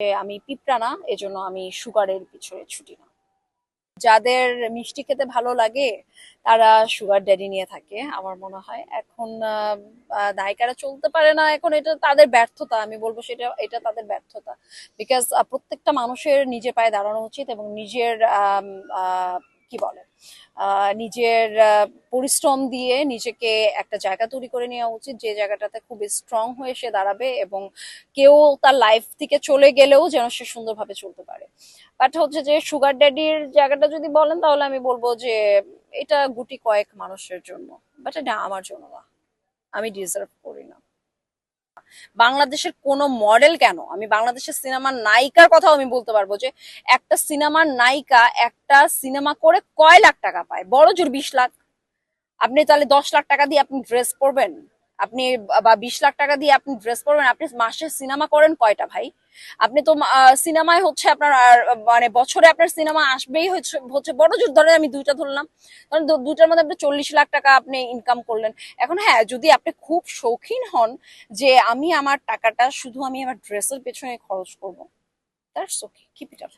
আমি পিঁপড়া না, এজন্য আমি সুগারের পিছনে ছুটি না। যাদের মিষ্টি খেতে ভালো লাগে, তারা সুগার ড্যাডি নিয়ে থাকে, আমার মনে হয়। এখন নায়িকারা চলতে পারে না, এখন এটা তাদের ব্যর্থতা, আমি বলব সেটা, এটা তাদের ব্যর্থতা। বিকজ প্রত্যেকটা মানুষের নিজে পায়ে দাঁড়ানো উচিত এবং নিজের কি বলে নিজের পরিশ্রম দিয়ে নিজেকে একটা জায়গা তৈরি করে নেওয়া উচিত, যে জায়গাটাতে খুব স্ট্রং হয়ে সে দাঁড়াবে এবং কেউ তার লাইফ থেকে চলে গেলেও যেন সে সুন্দরভাবে চলতে পারে। বাট হচ্ছে যে সুগার ড্যাডির জায়গাটা যদি বলেন, তাহলে আমি বলব যে এটা গুটি কয়েক মানুষের জন্য বাট এটা আমার জন্য না। আমি ডিজার্ভ বাংলাদেশের কোনো মডেল কেন? আমি বাংলাদেশের সিনেমার নায়িকার কথাও আমি বলতে পারব যে, একটা সিনেমার নায়িকা একটা সিনেমা করে কয় লাখ টাকা পায়? বড় জোর বিশ লাখ। আপনি তাহলে দশ লাখ টাকা দিয়ে আপনি ড্রেস পরবেন? আপনি বা বিশ লাখ টাকা দিয়ে আপনি ড্রেস পরবেন, আপনি মাসে সিনেমা করেন কয়টা ভাই? আপনি তো সিনেমায় হচ্ছে আপনার মানে বছরে আপনার সিনেমা আসবেই হচ্ছে হচ্ছে বড় জোর ধরে আমি দুইটা ধরলাম। ধরেন দুইটার মধ্যে আপনি চল্লিশ লাখ টাকা আপনি ইনকাম করলেন। এখন হ্যাঁ যদি আপনি খুব শৌখিন হন যে আমি আমার টাকাটা শুধু আমি আমার ড্রেসের পেছনে খরচ করব that's okay keep it up